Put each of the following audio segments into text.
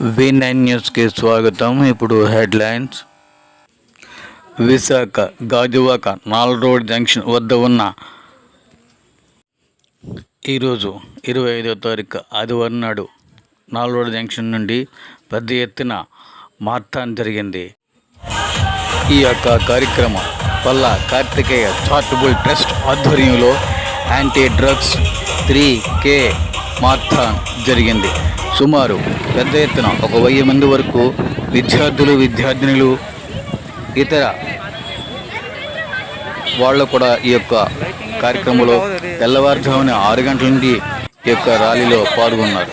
V nine న్యూస్కి స్వాగతం. ఇప్పుడు హెడ్లైన్స్. విశాఖ గాజువాక నాలుగు రోడ్ జంక్షన్ వద్ద ఉన్న ఈరోజు ఇరవై ఐదో తారీఖు ఆదివారం నాడు నాలుగు రోడ్ జంక్షన్ నుండి పెద్ద ఎత్తున మార్తాన్ జరిగింది. ఈ యొక్క కార్యక్రమం వల్ల కార్తికేయ చారిటబుల్ ట్రస్ట్ ఆధ్వర్యంలో anti drugs three K marathon జరిగింది. సుమారు పెద్ద ఎత్తున ఒక వెయ్యి మంది వరకు విద్యార్థులు విద్యార్థినులు ఇతర వాళ్ళు కూడా ఈ యొక్క కార్యక్రమంలో తెల్లవారుజామున ఆరు గంటల నుండి ఈ యొక్క ర్యాలీలో పాల్గొన్నారు.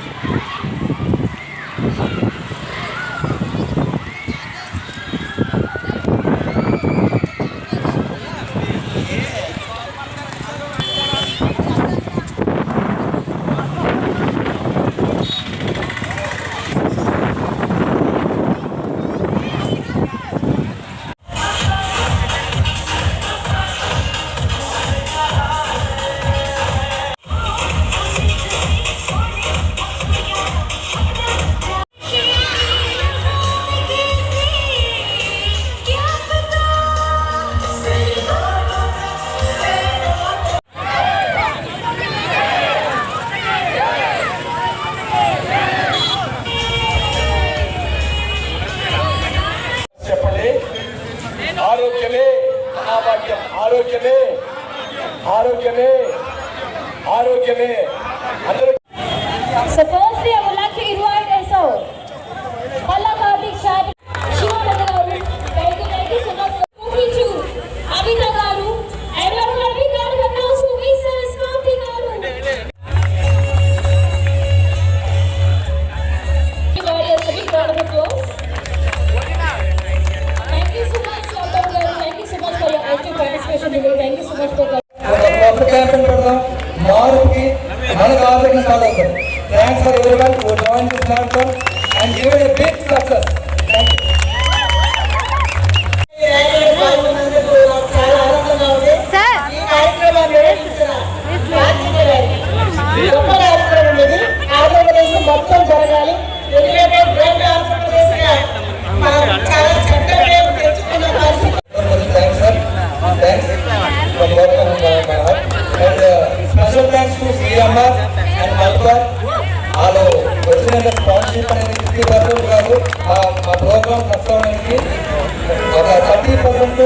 Thank you so much, Thank you so much for your active participation today. Thank you so much for coming. Thanks for everyone who joined this marathon and give it a big success. Thank you. అవడానికి ఒక thirty percent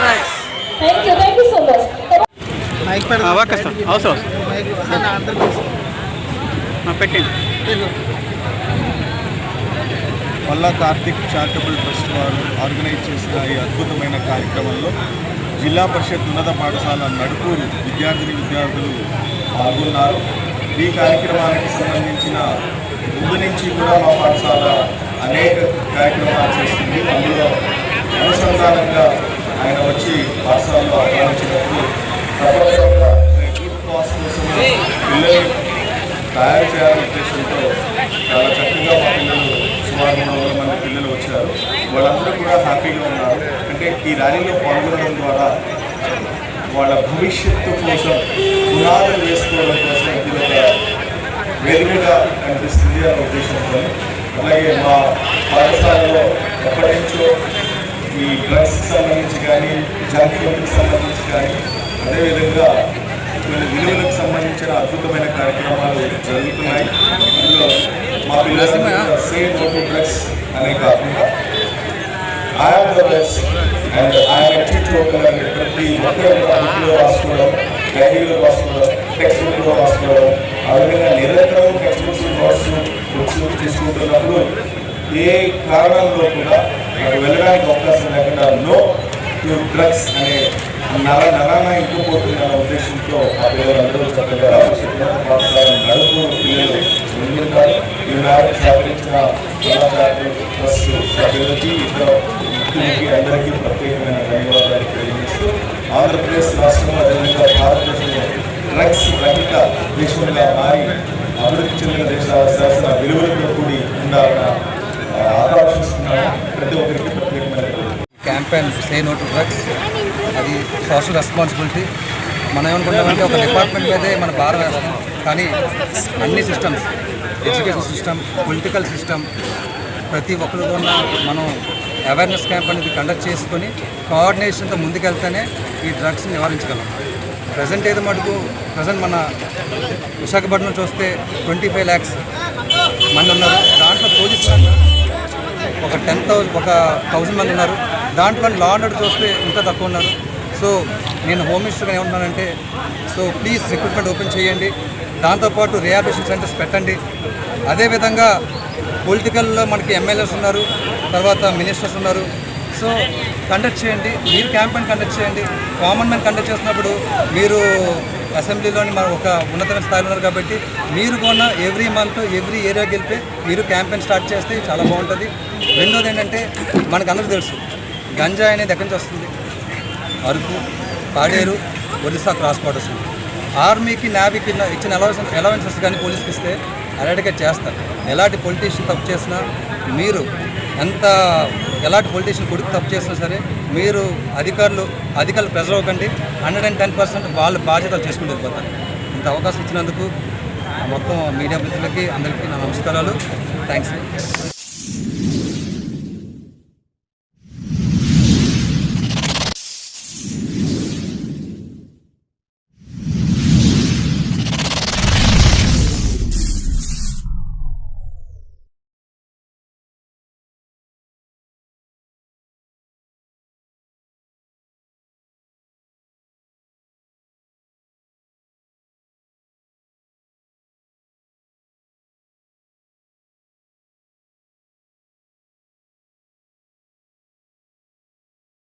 thanks. అవసరం పెట్టండి Palla Karthik charitable trust వారు organise చేసిన ఈ అద్భుతమైన కార్యక్రమంలో జిల్లా పరిషత్ ఉన్నత పాఠశాల నడుపూరు విద్యార్థిని విద్యార్థులు పాల్గొన్నారు. ఈ కార్యక్రమానికి సంబంధించిన ముందు నుంచి కూడా మా పాఠశాల అనేక కార్యక్రమాలు చేస్తుంది. అందులో అనుసంధానంగా ఆయన వచ్చి పాఠశాలలో ఆహ్వానించినప్పుడు తప్పనిసరిగా గుడ్ కోసం పిల్లలు తయారు చేయాలనే ఉద్దేశంతో చాలా చక్కగా మా పిల్లలు సుమారు మూడు వందల మంది పిల్లలు వచ్చారు. వాళ్ళందరూ కూడా హ్యాపీగా ఉన్నారు. అంటే ఈ ర్యాలీలో పాల్గొనడం ద్వారా వాళ్ళ భవిష్యత్తు కోసం పునాదులు వేసుకోవడం కోసం ఇది ఒక వెలుగుగా కనిపిస్తుంది అనే ఉద్దేశంతో. అలాగే మా పాఠశాలలో ఎప్పటి నుంచో ఈ డ్రగ్స్ సంబంధించి కానీ జంక్ ఫుడ్కి సంబంధించి కానీ అదేవిధంగా కొన్ని విలువలకు సంబంధించిన అద్భుతమైన కార్యక్రమాలు జరుగుతున్నాయి. అందులో మా పిల్లలు సేమ్ డ్రగ్స్ అనే కాకుండా I am the and I am teacher ప్రతి ఒక్కరు బుక్లో రాసుకోవడం డైరీలో రాసుకోవడం టెక్స్ట్ బుక్లో రాసుకోవడం ఆ విధంగా నిరంతరం టెక్స్ట్ బుక్స్ నోట్స్ బుక్స్ తీసుకుంటున్నప్పుడు ఏ కారణంలో కూడా అక్కడ వెళ్ళడానికి అవకాశం లేకుండా నో టు డ్రగ్స్ అనే నర నరాల ఇంకిపోతుంది అన్న ఉద్దేశంతో ఆ పిల్లలందరూ చక్కగా ఉన్నత నడుపు పిల్లలు ముందుంటారు ఈ మేరకు సహకరించిన కళాకారులు ట్రస్ట్ సభ్యులకి ఇతర వ్యక్తులకి అందరికీ ప్రత్యేకమైన ధన్యవాదాలు తెలియజేస్తూ ఆంధ్రప్రదేశ్ రాష్ట్రంలో అదేవిధంగా భారతదేశంలో డ్రగ్స్ రహిత దేశంగా మారి అభివృద్ధి చెందిన దేశాల శాసన విలువలతో కూడి ఉండాలని ఆ, ఆకాంక్షిస్తున్నాను. ప్రతి ఒక్కరికి ప్రత్యేకమైన campaign say no to drugs. అది సోషల్ రెస్పాన్సిబిలిటీ. మనం ఏమనుకుంటామంటే ఒక డిపార్ట్మెంట్ మీదే మన భారం వేస్తాం. కానీ అన్ని systems education system political system ప్రతి ఒక్కరు కూడా మనం అవేర్నెస్ క్యాంప్ అనేది కండక్ట్ చేసుకొని కోఆర్డినేషన్తో ముందుకెళ్తేనే ఈ డ్రగ్స్ని నివారించగలం. ప్రజెంట్ ఏదో మటుకు ప్రజెంట్ మన విశాఖపట్నం చూస్తే ట్వంటీ ఫైవ్ ల్యాక్స్ మంది ఉన్నారు. దాంట్లో పోలీసులు ఒక టెన్ థౌసండ్ ఒక థౌజండ్ మంది ఉన్నారు. దాంట్లో లా ఆర్డర్ చూస్తే ఇంకా తక్కువ ఉన్నారు. సో నేను హోమ్ మినిస్టర్గా ఏమంటున్నానంటే సో ప్లీజ్ రిక్రూట్మెంట్ ఓపెన్ చేయండి. దాంతోపాటు రిహాబిలిటేషన్ సెంటర్స్ పెట్టండి. అదేవిధంగా పొలిటికల్లో మనకి ఎమ్మెల్యేస్ ఉన్నారు తర్వాత మినిస్టర్స్ ఉన్నారు. సో కండక్ట్ చేయండి. మీరు క్యాంపెయిన్ కండక్ట్ చేయండి. కామన్ మ్యాన్ కండక్ట్ చేసినప్పుడు మీరు అసెంబ్లీలోని మన ఒక ఉన్నతమైన స్థాయిలో ఉన్నారు కాబట్టి మీరు కూడా ఎవ్రీ మంత్ ఎవ్రీ ఏరియాకి వెళ్తే మీరు క్యాంపెయిన్ స్టార్ట్ చేస్తే చాలా బాగుంటుంది. రెండోది ఏంటంటే మనకు అందరూ తెలుసు గంజా అనేది ఎక్కడి నుంచి వస్తుంది? అరకు పాడేరు ఒరిస్సా క్రాస్ బార్డర్స్ ఆర్మీకి నేవీకి ఇచ్చిన అలవెన్స్ అలవెన్సెస్ కానీ పోలీస్కి ఇస్తే అలర్ట్గా చేస్తారు. ఎలాంటి పొలిటీషియన్ తప్పు చేసినా మీరు ఎంత ఎలాంటి పొలిటీషియన్ కొడుకు తప్పు చేసినా సరే మీరు అధికారులు అధికారులు ప్రెజర్ అవ్వకండి హండ్రెడ్ అండ్ టెన్ పర్సెంట్ వాళ్ళ బాధ్యతలు చేసుకుంటూ పోతారు ఇంత అవకాశం ఇచ్చినందుకు మొత్తం మీడియా మిత్రులకి అందరికీ నా నమస్కారాలు. థ్యాంక్స్